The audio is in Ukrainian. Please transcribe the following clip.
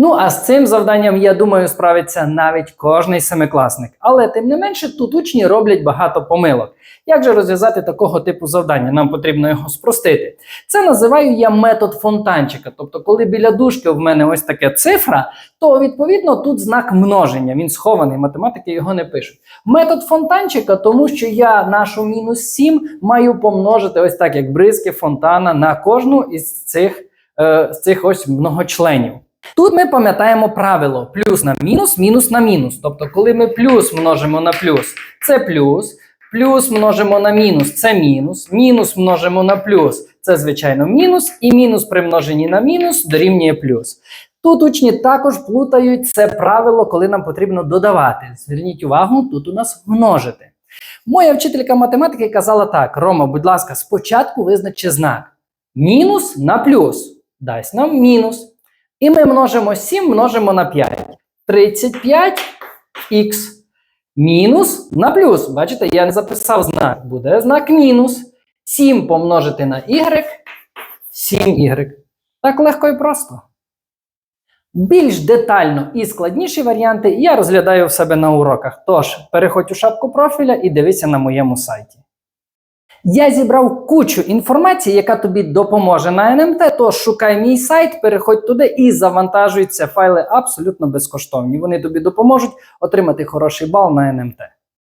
Ну а з цим завданням, я думаю, справиться навіть кожний семикласник. Але тим не менше, тут учні роблять багато помилок. Як же розв'язати такого типу завдання? Нам потрібно його спростити. Це називаю я метод фонтанчика. Тобто, коли біля дужки в мене ось таке цифра, то відповідно тут знак множення. Він схований, математики його не пишуть. Метод фонтанчика, тому що я нашу мінус 7 маю помножити ось так, як бризки фонтана на кожну із цих, е, цих ось многочленів. Тут ми пам'ятаємо правило плюс на мінус, мінус на мінус. Тобто, коли ми плюс множимо на плюс, це плюс, плюс множимо на мінус, це мінус, мінус множимо на плюс, це звичайно мінус, і мінус при множенні на мінус дорівнює плюс. Тут учні також плутають це правило, коли нам потрібно додавати. Зверніть увагу, тут у нас множити. Моя вчителька математики казала так: Рома, будь ласка, спочатку визначи знак. Мінус на плюс дасть нам мінус. І ми множимо 7, множимо на 5. 35х. Мінус на плюс. Бачите, я не записав знак. Буде знак мінус. 7 помножити на y. 7y. Так легко і просто. Більш детально і складніші варіанти я розглядаю в себе на уроках. Тож, переходь у шапку профіля і дивися на моєму сайті. Я зібрав кучу інформації, яка тобі допоможе на НМТ. То шукай мій сайт, переходь туди і завантажуй ці файли абсолютно безкоштовні. Вони тобі допоможуть отримати хороший бал на НМТ.